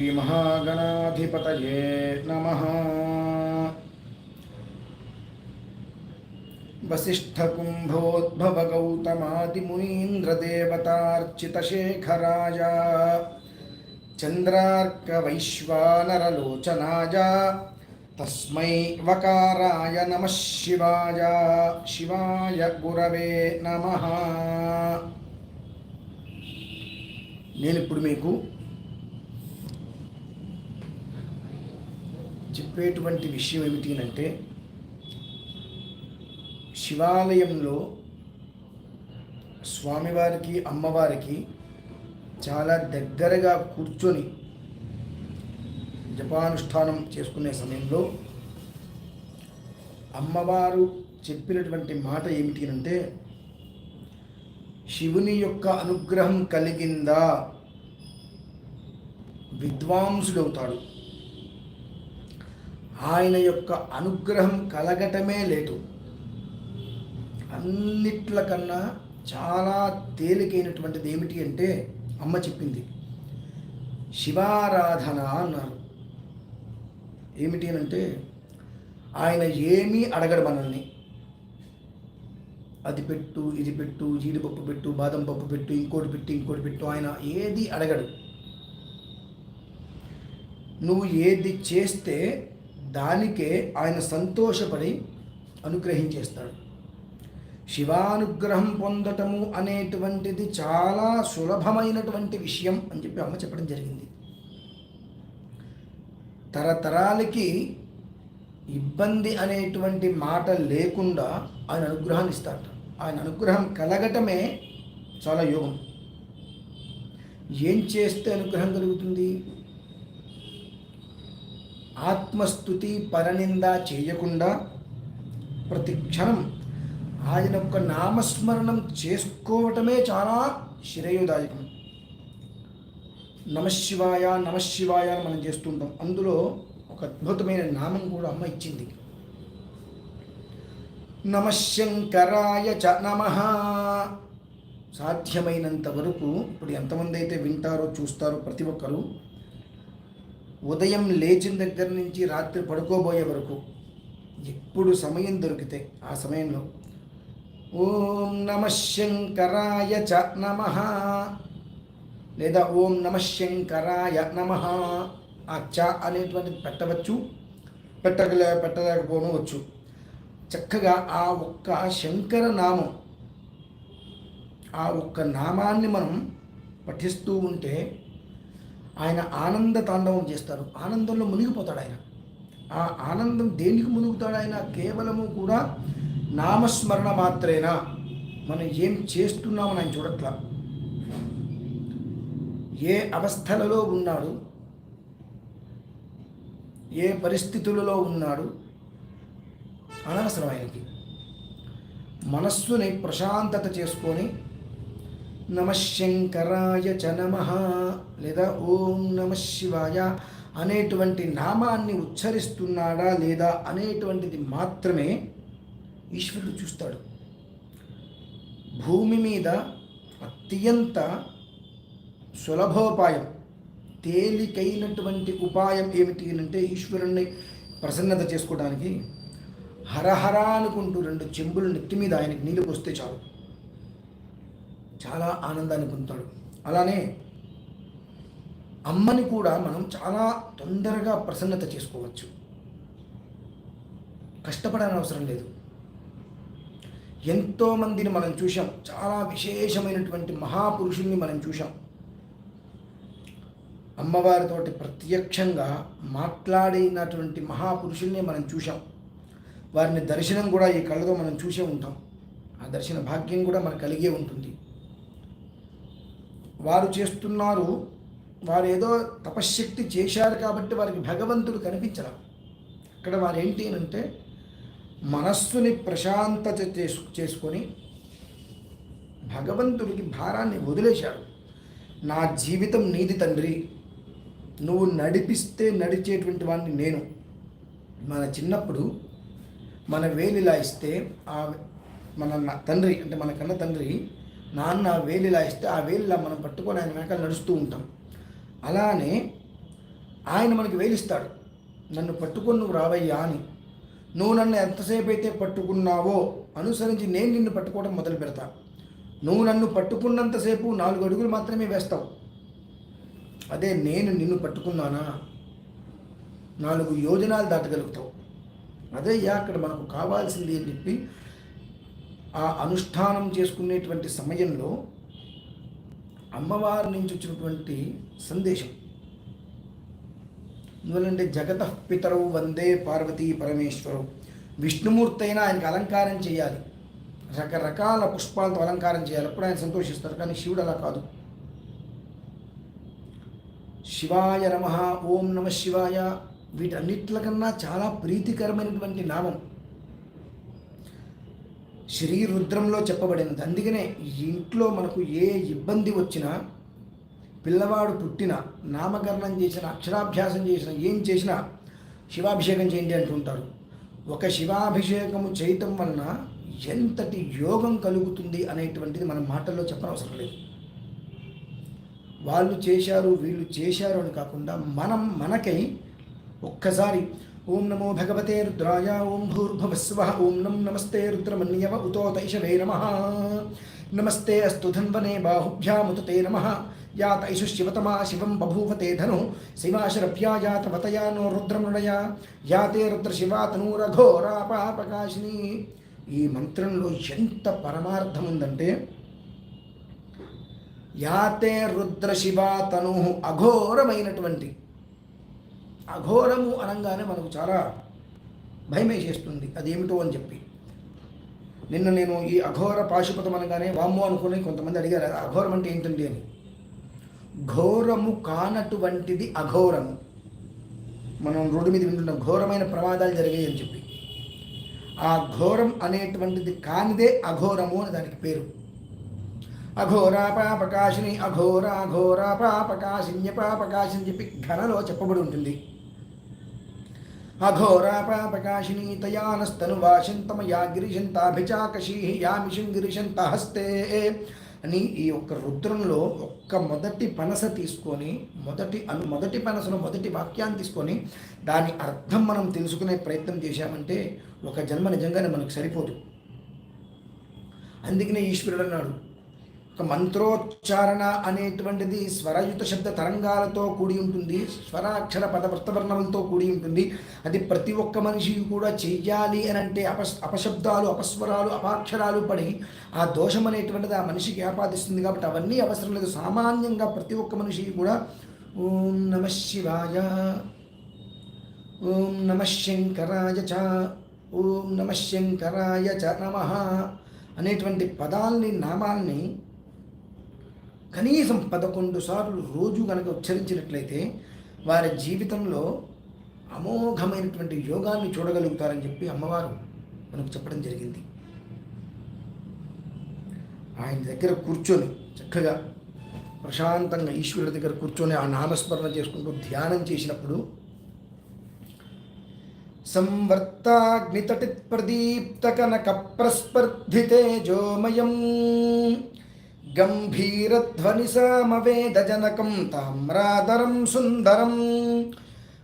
श्रीमहागणाधिपतये नमः वसिष्ठकुम्भोद्भवगौतमादिमुनीन्द्रदेवतार्चितशेखराय चन्द्रार्कवैश्वानरलोचनाय तस्मै वकाराय नमः शिवाय शिवाय गुरवे नमः నేను ఇప్పుడు మీకు చెప్పేటువంటి విషయం ఏమిటి అంటే శివాలయంలో స్వామివారికి అమ్మవారికి చాలా దగ్గరగా కూర్చొని జపానుష్ఠానం చేసుకునే సమయంలో అమ్మవారు చెప్పినటువంటి మాట ఏమిటి అంటే శివుని యొక్క అనుగ్రహం కలిగిందా? విద్వాంసుడవుతాడు. ఆయన యొక్క అనుగ్రహం కలగటమే లేదు. అన్నిట్ల కన్నా చాలా తేలికైనటువంటిది ఏమిటి అంటే అమ్మ చెప్పింది. శివారాధన అన్నారు. ఏమిటి అంటే ఆయన ఏమీ అడగడు మనల్ని. అది పెట్టు ఇది పెట్టు జీడిపప్పు పెట్టు బాదం పప్పు పెట్టు ఇంకోటి పెట్టు ఇంకోటి పెట్టు ఆయన ఏది అడగడు. నువ్వు ఏది చేస్తే దానికే ఆయన సంతోషపడి అనుగ్రహించేస్తాడు శివానుగ్రహం పొందటము అనేటువంటిది చాలా సులభమైనటువంటి విషయం అని చెప్పి అమ్మ చెప్పడం జరిగింది. తరతరాలకి ఇబ్బంది అనేటువంటి మాట లేకుండా ఆయన అనుగ్రహాన్ని ఇస్తాడు ఆయన అనుగ్రహం కలగటమే చాలా యోగం. ఏం చేస్తే అనుగ్రహం కలుగుతుంది? ఆత్మస్థుతి పరనింద చేయకుండా ప్రతి క్షణం ఆయన యొక్క నామస్మరణం చేసుకోవటమే చాలా శ్రేయోదాయకం. నమశివాయ నమశివాయ అని మనం చేస్తుంటాం. అందులో ఒక అద్భుతమైన నామం కూడా అమ్మ ఇచ్చింది. నమశంకరాయ చ నమ. సాధ్యమైనంత వరకు ఇప్పుడు ఎంతమంది అయితే వింటారో చూస్తారో ప్రతి ఒక్కరూ ఉదయం లేచిన దగ్గర నుంచి రాత్రి పడుకోబోయే వరకు ఎప్పుడు సమయం దొరికితే ఆ సమయంలో ఓం నమ శంకరాయ చ నమ లేదా ఓం నమ శంకరాయ నమ ఆ చ అనేటువంటిది పెట్టవచ్చు పెట్టగలే పెట్టలేకపోవచ్చు. చక్కగా ఆ ఒక్క శంకర నామం ఆ ఒక్క నామాన్ని మనం పఠిస్తూ ఉంటే ఆయన ఆనంద తాండవం చేస్తారు ఆనందంలో మునిగిపోతాడు ఆయన. ఆ ఆనందం దేనికి మునుగుతాడు ఆయన? కేవలము కూడా నామస్మరణ మాత్రేనా? మనం ఏం చేస్తున్నామని ఆయన చూడట్లా. ఏ అవస్థలలో ఉన్నాడు? ఏ పరిస్థితులలో ఉన్నాడు? అనవసరం ఆయనకి మనస్సుని ప్రశాంతత చేసుకొని నమశంకరాయ చ నమ లేదా ఓం నమ శివాయ అనేటువంటి నామాన్ని ఉచ్చరిస్తున్నాడా లేదా అనేటువంటిది మాత్రమే ఈశ్వరుడు చూస్తాడు. భూమి మీద అత్యంత సులభోపాయం తేలికైనటువంటి ఉపాయం ఏమిటి అంటే ఈశ్వరుణ్ణి ప్రసన్నత చేసుకోవడానికి హరహర అనుకుంటూ రెండు చెంబులు నెత్తి మీద ఆయనకి నీళ్ళు పోస్తే చాలు. చాలా ఆనందాన్ని పొందుతాడు. అలానే అమ్మని కూడా మనం చాలా తొందరగా ప్రసన్నత చేసుకోవచ్చు. కష్టపడని అవసరం లేదు. ఎంతోమందిని మనం చూసాం చాలా విశేషమైనటువంటి మహాపురుషుల్ని మనం చూసాం అమ్మవారితోటి ప్రత్యక్షంగా మాట్లాడినటువంటి మహాపురుషుల్ని మనం చూసాం వారిని దర్శనం కూడా ఈ కళ్ళతో మనం చూసే ఉంటాం. ఆ దర్శన భాగ్యం కూడా మనకు కలిగే ఉంటుంది. వారు చేస్తున్నారు వారు ఏదో తపశ్శక్తి చేశారు కాబట్టి వారికి భగవంతుడు కనిపించరా ఇక్కడ వారు ఏంటి అంటే మనస్సుని ప్రశాంతత చేసు చేసుకొని భగవంతుడికి భారాన్ని వదిలేశారు. నా జీవితం నీది తండ్రి నువ్వు నడిపిస్తే నడిచేటువంటి వాడిని నేను. మన చిన్నప్పుడు మన వేలిలా ఇస్తే ఆ మన తండ్రి అంటే మన కన్న తండ్రి నాన్న వేలిలా ఇస్తే ఆ వేలిలా మనం పట్టుకొని ఆయన వెనకాల నడుస్తూ ఉంటాం. అలానే ఆయన మనకి వేలిస్తాడు నన్ను పట్టుకొని నువ్వు రావయ్యా అని. నువ్వు నన్ను ఎంతసేపు అయితే పట్టుకున్నావో అనుసరించి నేను నిన్ను పట్టుకోవడం మొదలు పెడతా. నువ్వు నన్ను పట్టుకున్నంతసేపు నాలుగు అడుగులు మాత్రమే వేస్తావు. అదే నేను నిన్ను పట్టుకున్నానా? నాలుగు యోజనాలు దాటగలుగుతావు. అదే అక్కడ మనకు కావాల్సింది అని చెప్పి ఆ అనుష్ఠానం చేసుకునేటువంటి సమయంలో అమ్మవారి నుంచి వచ్చినటువంటి సందేశం. ఎందువల్లంటే జగత పితరవు వందే పార్వతీ పరమేశ్వరు. విష్ణుమూర్తి అయినా ఆయనకి అలంకారం చేయాలి. రకరకాల పుష్పాలతో అలంకారం చేయాలి. అప్పుడు ఆయన సంతోషిస్తారు. కానీ శివుడు అలా కాదు. శివాయ నమ ఓం నమ శివాయ వీటన్నిటికన్నా చాలా ప్రీతికరమైనటువంటి నామం. శ్రీ రుద్రంలో చెప్పబడినది అందుకనే ఇంట్లో మనకు ఏ ఇబ్బంది వచ్చినా పిల్లవాడు పుట్టిన నామకరణం చేసిన అక్షరాభ్యాసం చేసిన ఏం చేసినా శివాభిషేకం చేయండి అంటుంటారు. ఒక శివాభిషేకము చేయటం వలన ఎంతటి యోగం కలుగుతుంది అనేటువంటిది మన మాటల్లో చెప్పనవసరం లేదు. వాళ్ళు చేశారు వీళ్ళు చేశారు అని కాకుండా మనం మనకై ఒక్కసారి ఓం నమో భగవతే రుద్రాయ ఓం భూర్భువస్వ ఓం నం నమస్తే రుద్రమన్యవ ఉతోతైషవే నమ. నమస్తే అస్తు ధన్వనే బాహుభ్యాముతే నమ. యాతైషు శివతమా శివం బభూవతే ధను. శివాశరభ్యాయాతవతయా నో రుద్రమృణయ. యాతే రుద్ర శివా తనూరఘోరాపాపకాశిని ఈ మంత్రంలో ఎంత పరమార్థం ఉందంటే యాతే రుద్ర శివ తను అఘోరమైనటువంటి అఘోరము అనగానే మనకు చాలా భయమేసేస్తుంది. అదేమిటో అని చెప్పి. నిన్న నేను ఈ అఘోర పాశుపతం అనగానే వామ్మో అనుకుని కొంతమంది అడిగారు అఘోరం అంటే ఏంటండి? అని. ఘోరము కానటువంటిది అఘోరము మనం రోడ్డు మీద వింటున్న ఘోరమైన ప్రమాదాలు జరిగాయి అని చెప్పి. ఆ ఘోరం అనేటువంటిది కానిదే అఘోరము అని దానికి పేరు. అఘోరా పాపకాశిని అఘోర ఘోరా పాపకాశిన్య పాపకాశిని చెప్పి ఘనలో చెప్పబడి ఉంటుంది. అఘోరా పాపకాశిని తయానస్తను వాశంతమయా గిరిశంతాభిచాకషీ యామిషం గిరిశంత హస్తే. అని ఈ యొక్క రుద్రంలో ఒక్క మొదటి పనస తీసుకొని మొదటి అను మొదటి పనసను మొదటి వాక్యాన్ని తీసుకొని దాని అర్థం మనం తెలుసుకునే ప్రయత్నం చేశామంటే ఒక జన్మ నిజంగానే మనకు సరిపోదు. అందుకనే ఈశ్వరుడు అన్నాడు మంత్రోచ్చారణ అనేటువంటిది స్వరయుత శబ్ద తరంగాలతో కూడి ఉంటుంది స్వరాక్షర పద వృత్తవర్ణములతో కూడి ఉంటుంది. అది ప్రతి ఒక్క మనిషి కూడా చెయ్యాలి అని అంటే అపస్ అపశబ్దాలు అపస్వరాలు అపాక్షరాలు పడి ఆ దోషం అనేటువంటిది ఆ మనిషికి ఆపాదిస్తుంది కాబట్టి అవన్నీ అవసరం లేదు. సామాన్యంగా ప్రతి ఒక్క మనిషికి కూడా ఓం నమ శివాయ ఓం నమ శంకరాయ చ ఓం నమ శంకరాయ చ నమ అనేటువంటి పదాల్ని నామాల్ని కనీసం పదకొండు సార్లు రోజు కనుక ఉచ్చరించినట్లయితే వారి జీవితంలో అమోఘమైనటువంటి యోగాన్ని చూడగలుగుతారని చెప్పి అమ్మవారు మనకు చెప్పడం జరిగింది. ఆయన దగ్గర కూర్చొని చక్కగా ప్రశాంతంగా ఈశ్వరుడి దగ్గర కూర్చొని ఆ నామస్మరణ చేసుకుంటూ ధ్యానం చేసినప్పుడు సంవర్తాగ్నితటిత్ ప్రదీప్త కనక ప్రస్పర్ధితే జోమయం సామవేదజనకం తామ్రాదరం సుందరం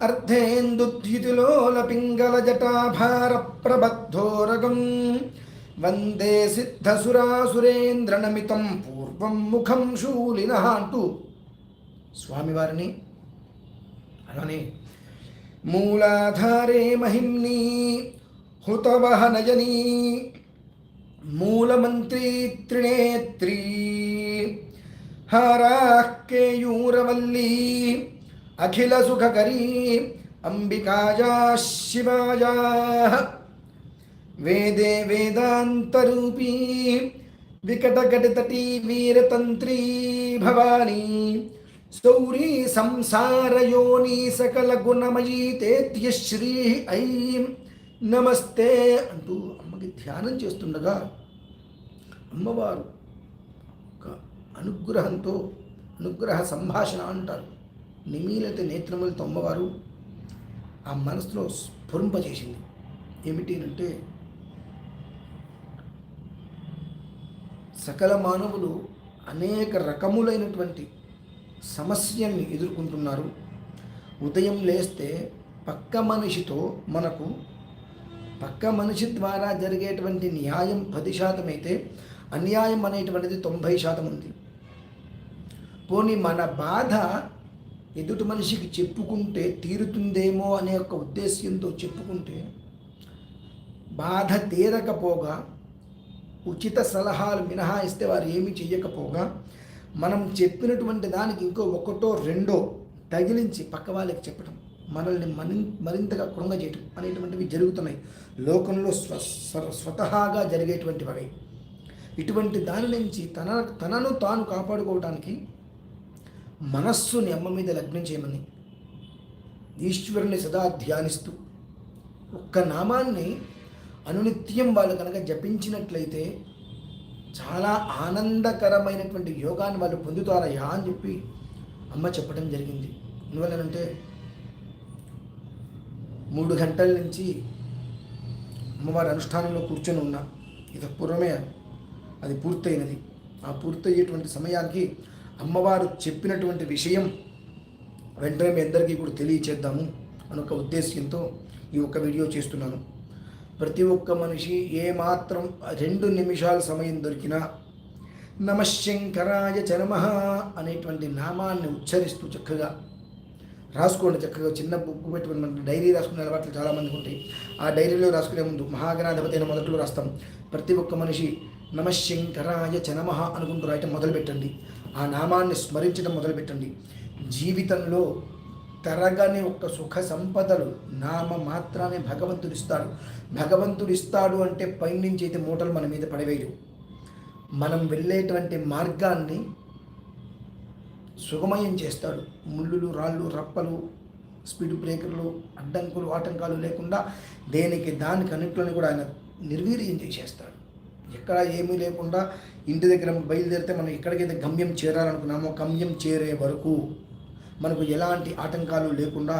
అర్ధేందుద్యుతిలోలపింగళజటాభారప్రబద్ధోరగం వందే సిద్ధసురాసురేంద్రనమితం పూర్వం ముఖం శూలిన అంటూ స్వామివారిని అలానే మూలాధారే మహిమ్ని హుతవహనయనీ మూలమంత్రీ త్రినేత్రీ. హారాః కేయూరవల్లీ అఖిల సుఖకరీ అంబికాయా శివాయా. వేదే వేదాంతరూపీ వికటగడితటీ వీరతంత్రీ భవానీ. సౌరీ సంసారయోని సకల గుణమయీ తేత్యశ్రీ ఐం నమస్తే అంటూ అమ్మకి ధ్యానం చేస్తుండగా అమ్మవారు ఒక అనుగ్రహంతో అనుగ్రహ సంభాషణ అంటారు. నిమీలత నేత్రములతో అమ్మవారు ఆ మనసులో స్ఫురింపజేసింది. ఏమిటి అంటే సకల మానవులు అనేక రకములైనటువంటి సమస్యల్ని ఎదుర్కొంటున్నారు. ఉదయం లేస్తే పక్క మనిషితో మనకు పక్క మనిషి ద్వారా జరిగేటువంటి న్యాయం పది శాతం అయితే అన్యాయం అనేటువంటిది తొంభై శాతం ఉంది. పోనీ మన బాధ ఎదుటి మనిషికి చెప్పుకుంటే తీరుతుందేమో అనే ఒక ఉద్దేశ్యంతో చెప్పుకుంటే బాధ తీరకపోగా ఉచిత సలహాలు మినహాయిస్తే వారు ఏమీ చెయ్యకపోగా మనం చెప్పినటువంటి దానికి ఇంకో ఒకటో రెండో తగిలించి పక్క వాళ్ళకి చెప్పడం మనల్ని మని మరింతగా కృంగజేయటం అనేటువంటివి జరుగుతున్నాయి. లోకంలో స్వ స్వతహాగా జరిగేటువంటివి అవి ఇటువంటి దాని నుంచి తన తనను తాను కాపాడుకోవడానికి మనస్సుని అమ్మ మీద లగ్నం చేయమని ఈశ్వరుని సదా ధ్యానిస్తూ ఒక్క నామాన్ని అనునిత్యం వాళ్ళు కనుక జపించినట్లయితే చాలా ఆనందకరమైనటువంటి యోగాన్ని వాళ్ళు పొందుతారయ్యా అని చెప్పి అమ్మ చెప్పడం జరిగింది. ఎందువల్లనంటే మూడు గంటల నుంచి అమ్మవారి అనుష్ఠానంలో కూర్చొని ఉన్నా. ఇది పూర్వమే అది పూర్తయినది. ఆ పూర్తయ్యేటువంటి సమయానికి అమ్మవారు చెప్పినటువంటి విషయం వెంటనే మీ అందరికీ కూడా తెలియచేద్దాము అని ఒక ఉద్దేశ్యంతో ఈ ఒక్క వీడియో చేస్తున్నాను. ప్రతి ఒక్క మనిషి ఏమాత్రం రెండు నిమిషాల సమయం దొరికినా నమశంకరాయ చరమ అనేటువంటి నామాన్ని ఉచ్చరిస్తూ చక్కగా రాసుకోండి చక్కగా. చిన్న బుక్ పెట్టుకుని డైరీ రాసుకునే అలవాట్లు చాలామందికి ఉంటాయి. ఆ డైరీలో రాసుకునే ముందు మహాగణాధిపతి అయిన మొదట్లో రాస్తాం. ప్రతి ఒక్క మనిషి నమశంకరాయ చనమః అనుకుంటూ రాయటం మొదలుపెట్టండి. ఆ నామాన్ని స్మరించడం మొదలుపెట్టండి. జీవితంలో తరగని ఒక్క సుఖ సంపదలు నామ మాత్రానే భగవంతుడు ఇస్తాడు. భగవంతుడు ఇస్తాడు అంటే పైనుంచి అయితే మూటలు మన మీద పడవేయడు మనం వెళ్ళేటువంటి మార్గాన్ని సుగమయం చేస్తాడు. ముళ్ళులు రాళ్ళు రప్పలు స్పీడ్ బ్రేకర్లు అడ్డంకులు ఆటంకాలు లేకుండా దేనికి దానికి అన్నింటిలోని కూడా ఆయన నిర్వీర్యం చేసేస్తాడు. ఎక్కడ ఏమీ లేకుండా ఇంటి దగ్గర బయలుదేరితే మనం ఎక్కడికైతే గమ్యం చేరాలనుకున్నామో గమ్యం చేరే వరకు మనకు ఎలాంటి ఆటంకాలు లేకుండా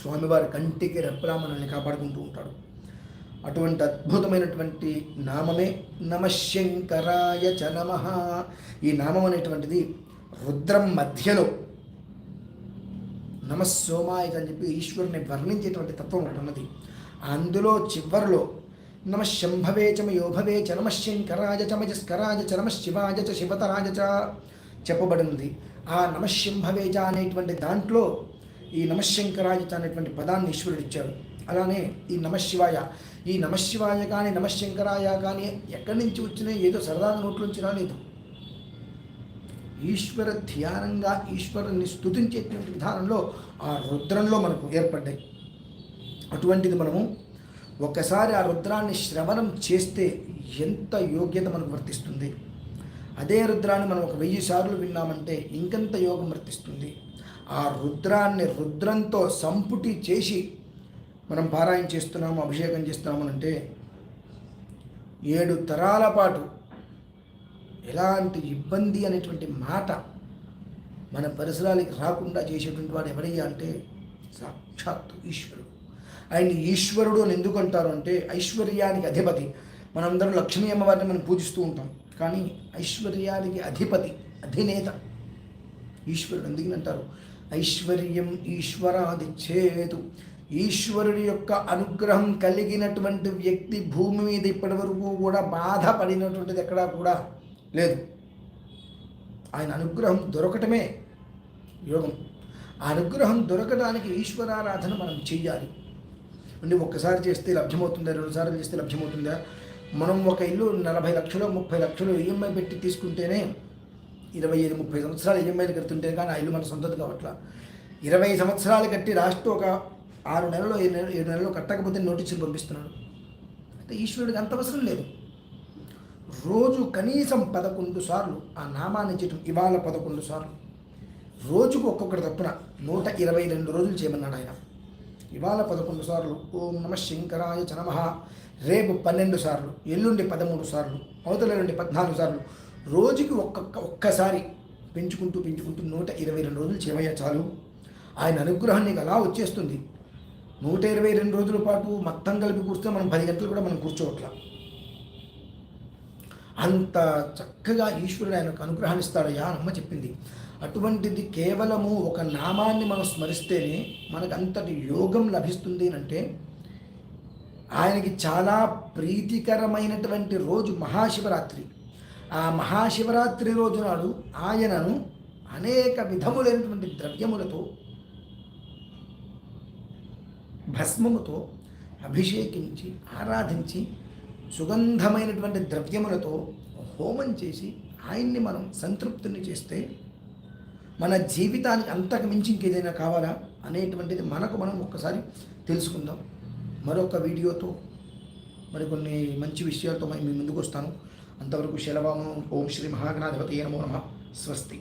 స్వామివారి కంటికి రెప్పలా మనల్ని కాపాడుకుంటూ ఉంటాడు. అటువంటి అద్భుతమైనటువంటి నామమే నమశంకరాయ చ నమ. ఈ నామం అనేటువంటిది రుద్రం మధ్యలో నమస్సోమాయ అని చెప్పి ఈశ్వరుని వర్ణించేటువంటి తత్వం ఒకటి ఉన్నది. అందులో చివరిలో నమ శంభవే చమ యోభవే చ నమ శంకరాయ చమజస్కరాయ చ నమ శివాజ చ శివతరాజ చ చెప్పబడింది. ఆ నమశంభవే చ అనేటువంటి దాంట్లో ఈ నమశంకరాజ చ అనేటువంటి పదాన్ని ఈశ్వరుడు ఇచ్చాడు. అలానే ఈ నమశివాయ ఈ నమశివాయ కానీ నమశంకరాయ కానీ ఎక్కడి నుంచి వచ్చినా ఏదో సరదాగా నోట్లోంచి రాలేదు. ఈశ్వర ధ్యానంగా ఈశ్వరుని స్తుతించేటువంటి విధానంలో ఆ రుద్రంలో మనకు ఏర్పడ్డాయి. అటువంటిది మనము ఒకసారి ఆ రుద్రాన్ని శ్రవణం చేస్తే ఎంత యోగ్యత మనకు వర్తిస్తుంది? అదే రుద్రాన్ని మనం ఒక వెయ్యి సార్లు విన్నామంటే ఇంకెంత యోగం వర్తిస్తుంది? ఆ రుద్రాన్ని రుద్రంతో సంపుటి చేసి మనం పారాయణ చేస్తున్నాము అభిషేకం చేస్తున్నామనంటే ఏడు తరాల పాటు ఎలాంటి ఇబ్బంది అనేటువంటి మాట మన పరిసరాలకి రాకుండా చేసేటువంటి వాడు ఎవరయ్యా అంటే సాక్షాత్తు ఈశ్వరుడు. ఆయన ఈశ్వరుడు అని ఎందుకు అంటారు అంటే ఐశ్వర్యానికి అధిపతి. మనందరం లక్ష్మీ అమ్మవారిని మనం పూజిస్తూ ఉంటాం. కానీ ఐశ్వర్యానికి అధిపతి అధినేత ఈశ్వరుడు ఎందుకని అంటారు? ఐశ్వర్యం ఈశ్వరాది చేతు ఈశ్వరుడి యొక్క అనుగ్రహం కలిగినటువంటి వ్యక్తి భూమి మీద ఇప్పటి వరకు కూడా బాధపడినటువంటిది ఎక్కడా కూడా లేదు. ఆయన అనుగ్రహం దొరకటమే యోగం. ఆ అనుగ్రహం దొరకడానికి ఈశ్వరారాధన మనం చెయ్యాలి అంటే ఒక్కసారి చేస్తే లభ్యమవుతుందా? రెండుసార్లు చేస్తే లభ్యమవుతుందా? మనం ఒక ఇల్లు నలభై లక్షలు ముప్పై లక్షలు ఈఎంఐ పెట్టి తీసుకుంటేనే ఇరవై ఐదు ముప్పై సంవత్సరాలు ఈఎంఐలు కడుతుంటే కానీ ఆ ఇల్లు మన సొంతది కావట్లా. ఇరవై సంవత్సరాలు కట్టి రాష్ట్రం ఒక ఆరు నెలలు ఏడు నెలలు ఏడు నెలలు కట్టకపోతే నోటీసులు పంపిస్తున్నాడు. అంటే ఈశ్వరుడికి అంత అవసరం లేదు. రోజు కనీసం పదకొండు సార్లు ఆ నామాన్ని చేయటం ఇవాళ పదకొండు సార్లు. రోజుకు ఒక్కొక్కటి తప్పున నూట ఇరవై రెండు రోజులు చేయమన్నాడు ఆయన. ఇవాళ పదకొండు సార్లు. ఓం నమ శంకరాయ చ రేపు పన్నెండు సార్లు ఎల్లుండి పదమూడు సార్లు అవతల నుండి పద్నాలుగు సార్లు. రోజుకి ఒక్కొక్క ఒక్కసారి పెంచుకుంటూ పెంచుకుంటూ నూట ఇరవై రెండు రోజులు చేయమయ్యా చాలు. ఆయన అనుగ్రహం నీకు అలా వచ్చేస్తుంది. నూట ఇరవై రెండు రోజుల పాటు మొత్తం కలిపి కూర్చున్నా మనం పది గంటలు కూడా మనం కూర్చోవట్లా. అంత చక్కగా ఈశ్వరుడు ఆయనకు అనుగ్రహాన్ని ఇస్తాడయ్యా అమ్మ చెప్పింది. అటువంటిది కేవలము ఒక నామాన్ని మనం స్మరిస్తేనే మనకు అంతటి యోగం లభిస్తుంది అంటే ఆయనకి చాలా ప్రీతికరమైనటువంటి రోజు మహాశివరాత్రి. ఆ మహాశివరాత్రి రోజు నాడు ఆయనను అనేక విధములైనటువంటి ద్రవ్యములతో భస్మముతో అభిషేకించి ఆరాధించి సుగంధమైనటువంటి ద్రవ్యములతో హోమం చేసి ఆయన్ని మనం సంతృప్తిని చేస్తే మన జీవితానికి అంతకు మించి ఇంకేదైనా కావాలా అనేటువంటిది మనకు మనం ఒక్కసారి తెలుసుకుందాం. మరొక వీడియోతో మరికొన్ని మంచి విషయాలతో మేము ముందుకు వస్తాను అంతవరకు శలభాము ఓం శ్రీ మహాగణాధిపతి నమో నమ. స్వస్తి.